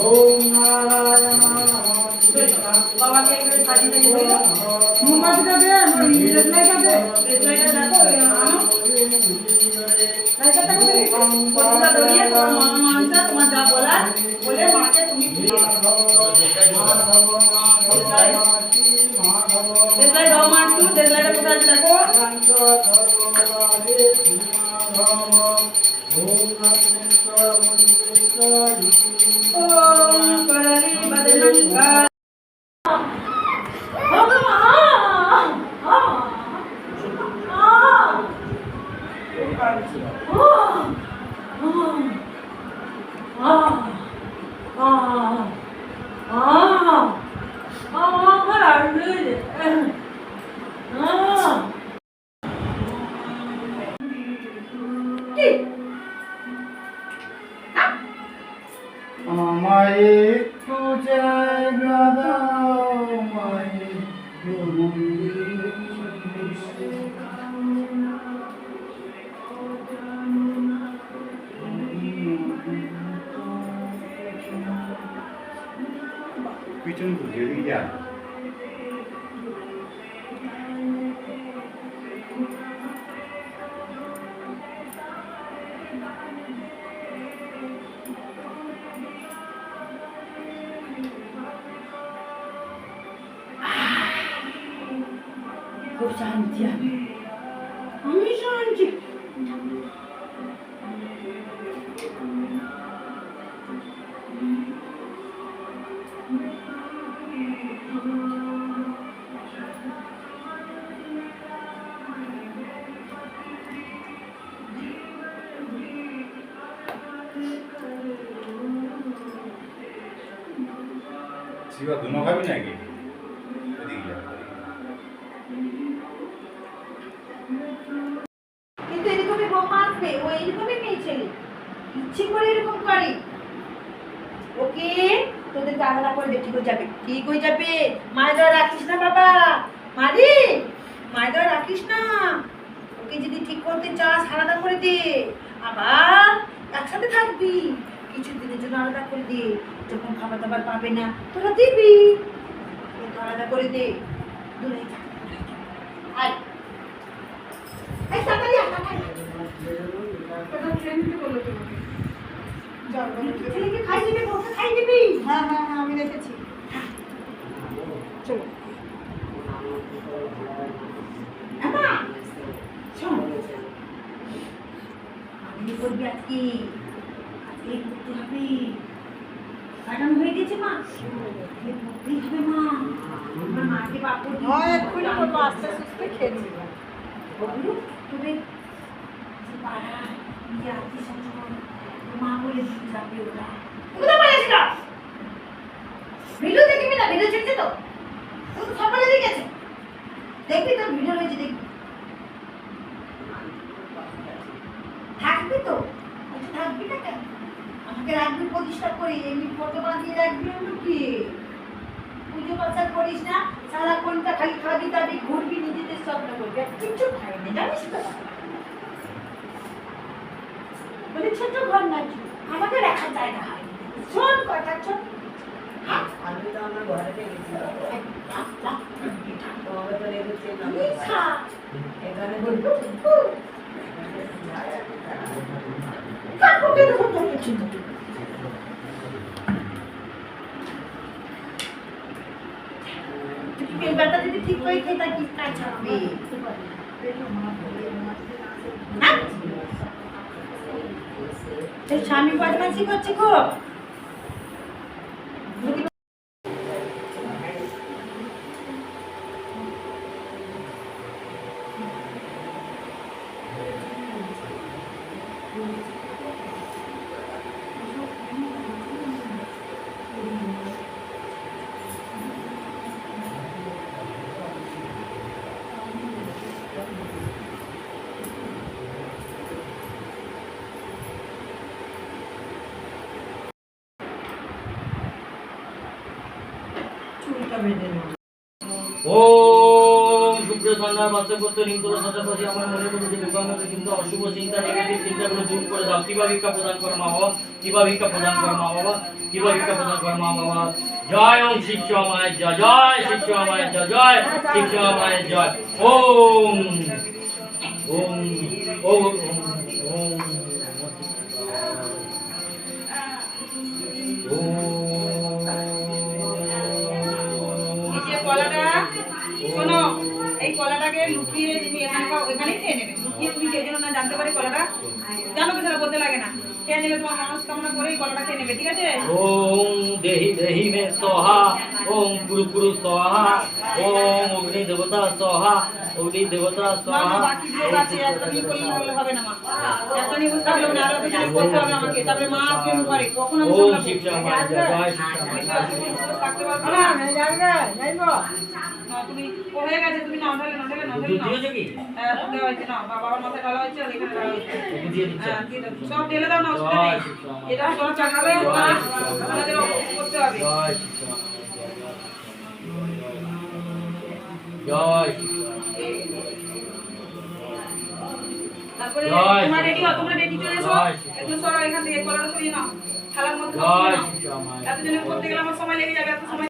ওম মোমবাতিটা দে লাইটটা দে লাইটটা দেখো আনো লাইটটা কোথায় পত্রিকা ধরিয়ে তোমার মন মানসা তোমার যা বলার বলে মাকে তুমি দেশলাই দাও মা একটু দেশলাইটা কোথায় আছে দেখো ওম করলি Hey! একটু জায়গা দাও মায়ে পিছন ঘুরে যা খুব শান্তি আমি আমি শান্তি শিবা দুনো খাবি আসবে, ও এরকমই মেয়ে ছেলে। ইচ্ছে করে এরকম করে। ওকে, তোদের জানালা করে ঠিক হয়ে যাবে, ঠিক হয়ে যাবে। মায়ের দয়া রাখিস না বাবা। মারি মায়ের দয়া রাখিস না। ওকে যদি ঠিক করতে চাস, আলাদা করে দে। আবার একসাথে থাকবি। কিছু দিনের জন্য আলাদা করে দে। যখন খাবার দাবার পাবে না, তোরা দিবি। আলাদা করে দে। দূরে আয় এই তাড়াতাড়ি আয়, তাড়াতাড়ি আয়। ছেলেকে খাই দিবি বউকে খাই দিবি হ্যাঁ হ্যাঁ হ্যাঁ আমি রেখেছি। চলো। আমি করবি আজকে। আজকে করতে হবে। ম্যাডাম হয়ে গেছে মা। করতেই হবে মা। আমার মাকে পাপড় হয় এক্ষুনি করব আস্তে আস্তে খেয়ে বলু তুমি আচ্ছা আমাকে রাখবি প্রতিষ্ঠা করে এমনি ফটো বাঁধিয়ে রাখবি পুজো পাচার করিস না সারা কোনটা খালি খাবি দাবি ঘুরবি নিজেদের স্বপ্ন করবি আর কিচ্ছু খাই না জানিস তো বলে ছোট ঘর নাকি আমাকে রাখার জায়গা হয় শোন কথা ছোট হ্যাঁ? আমি তো আমার ঘরে। এখানে বলব, কাকুকে। যদি ঠিক করে খেয়ে হ্যাঁ? তোর স্বামী বদমাইশি করছে খুব চুলটা বেঁধে ওম শুক্র মান্নার বাচ্চাপত্র ঋণ করে শতপতি আমার মনের মধ্যে যে কিন্তু অশুভ চিন্তা নেগেটিভ চিন্তাগুলো দূর করে দাও। কিবা ভিক্ষা প্রদান করো মা কিবা ভিক্ষা প্রদান করো মা কিবা ভিক্ষা প্রদান করো মা বাবা। জয় ওম শিষ্য মায়ের জয় জয় শিষ্য মায়ের জয় জয় শিষ্য মায়ের জয়। ওম ওম ওম ওম। এই কলাটাকে লুকিয়ে তুমি এখানকার ওইখানেই খেয়ে নেবে। লুকিয়ে তুমি যে জন্য না, জানতে পারি কলাটা জানো তো লাগে না। খেয়ে নেবে তোমার কলাটা খেয়ে নেবে, ঠিক আছে? ওম দেহি দেহি মে সহা, ওম কুরু কুরু সহা, ওম অগ্নি দেবতা সোহা অগ্নি দেবতা মা সোহা বাকি যে আছে একটা নিয়ে হবে না মা। একটা নিয়ে বুঝতে পারলে আরও তো করতে হবে আমাকে। তারপরে মা আসবে ঘরে কখন আমি ওম? শিব শ্যামা জয় শিব না। না না যাইবো তুমি হয়ে গেছে তুমি নাও ঢালে নাও ঢালে নাও। ঢালে দিয়েছ কি? হ্যাঁ দেওয়া হয়েছে না বাবার মাথায় ঢালা হয়েছে আর এখানে ঢালা হয়েছে। দিয়ে দিচ্ছ। হ্যাঁ। সব ঢেলে দাও না অসুবিধা নেই। এটা তোমার চাকাবে না আমাদের করতে হবে। জয় জয় তারপরে তোমরা রেডি হও তোমরা রেডি চলে এসো। একটু সরাও এখান থেকে কলাটা সরিয়ে নাও। থালার মধ্যে এতজনের করতে গেলে আমার সময় লেগে যাবে এত সময়